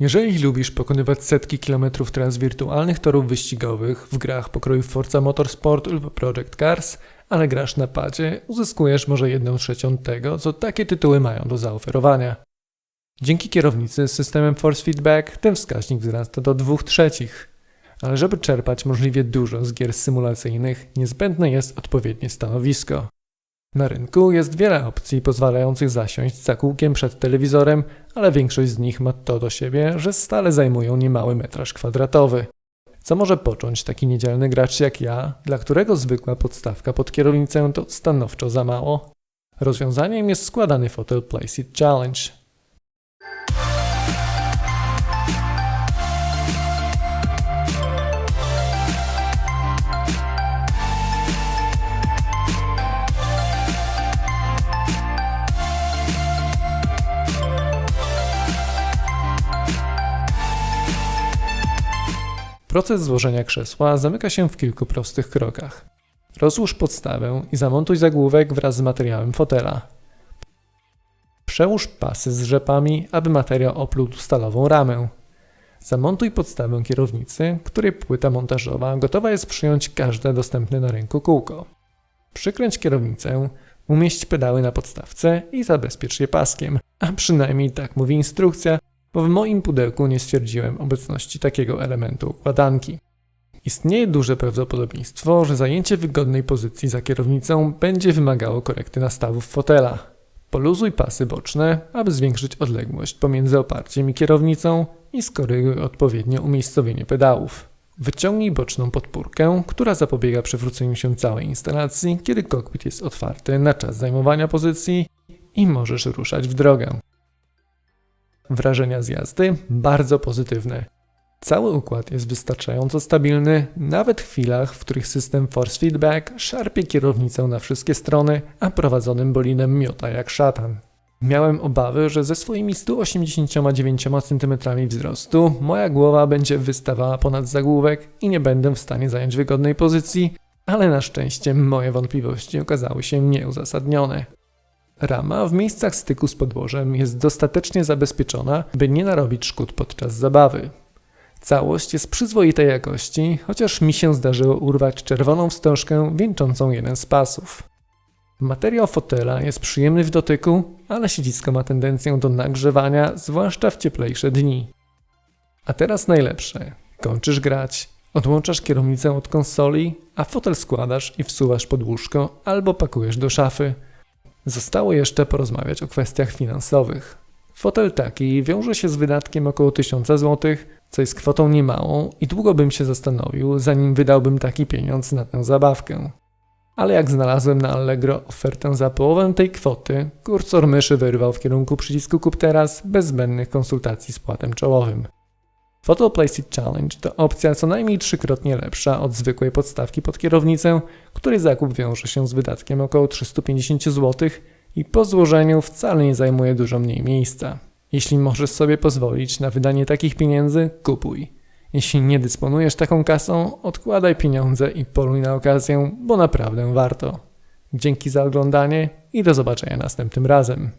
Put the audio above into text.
Jeżeli lubisz pokonywać setki kilometrów tras wirtualnych torów wyścigowych w grach pokroju Forza Motorsport lub Project Cars, ale grasz na padzie, uzyskujesz może jedną trzecią tego, co takie tytuły mają do zaoferowania. Dzięki kierownicy z systemem Force Feedback ten wskaźnik wzrasta do 2 trzecich. Ale żeby czerpać możliwie dużo z gier symulacyjnych, niezbędne jest odpowiednie stanowisko. Na rynku jest wiele opcji pozwalających zasiąść za kółkiem przed telewizorem, ale większość z nich ma to do siebie, że stale zajmują niemały metraż kwadratowy. Co może począć taki niedzielny gracz jak ja, dla którego zwykła podstawka pod kierownicę to stanowczo za mało? Rozwiązaniem jest składany fotel Placeit Challenge. Proces złożenia krzesła zamyka się w kilku prostych krokach. Rozłóż podstawę i zamontuj zagłówek wraz z materiałem fotela. Przełóż pasy z rzepami, aby materiał opluł stalową ramę. Zamontuj podstawę kierownicy, której płyta montażowa gotowa jest przyjąć każde dostępne na rynku kółko. Przykręć kierownicę, umieść pedały na podstawce i zabezpiecz je paskiem, a przynajmniej tak mówi instrukcja, bo w moim pudełku nie stwierdziłem obecności takiego elementu układanki. Istnieje duże prawdopodobieństwo, że zajęcie wygodnej pozycji za kierownicą będzie wymagało korekty nastawów fotela. Poluzuj pasy boczne, aby zwiększyć odległość pomiędzy oparciem i kierownicą i skoryguj odpowiednio umiejscowienie pedałów. Wyciągnij boczną podpórkę, która zapobiega przewróceniu się całej instalacji, kiedy kokpit jest otwarty na czas zajmowania pozycji i możesz ruszać w drogę. Wrażenia z jazdy bardzo pozytywne. Cały układ jest wystarczająco stabilny, nawet w chwilach, w których system Force Feedback szarpie kierownicę na wszystkie strony, a prowadzonym bolinem miota jak szatan. Miałem obawy, że ze swoimi 189 cm wzrostu moja głowa będzie wystawała ponad zagłówek i nie będę w stanie zająć wygodnej pozycji, ale na szczęście moje wątpliwości okazały się nieuzasadnione. Rama w miejscach styku z podłożem jest dostatecznie zabezpieczona, by nie narobić szkód podczas zabawy. Całość jest przyzwoitej jakości, chociaż mi się zdarzyło urwać czerwoną wstążkę wieńczącą jeden z pasów. Materiał fotela jest przyjemny w dotyku, ale siedzisko ma tendencję do nagrzewania, zwłaszcza w cieplejsze dni. A teraz najlepsze. Kończysz grać, odłączasz kierownicę od konsoli, a fotel składasz i wsuwasz pod łóżko albo pakujesz do szafy – Zostało jeszcze porozmawiać o kwestiach finansowych. Fotel taki wiąże się z wydatkiem około 1000 zł, co jest kwotą niemałą i długo bym się zastanowił, zanim wydałbym taki pieniądz na tę zabawkę. Ale jak znalazłem na Allegro ofertę za połowę tej kwoty, kursor myszy wyrwał w kierunku przycisku kup teraz bez zbędnych konsultacji z płatem czołowym. Photo Placeit Challenge to opcja co najmniej trzykrotnie lepsza od zwykłej podstawki pod kierownicę, której zakup wiąże się z wydatkiem około 350 zł i po złożeniu wcale nie zajmuje dużo mniej miejsca. Jeśli możesz sobie pozwolić na wydanie takich pieniędzy, kupuj. Jeśli nie dysponujesz taką kasą, odkładaj pieniądze i poluj na okazję, bo naprawdę warto. Dzięki za oglądanie i do zobaczenia następnym razem.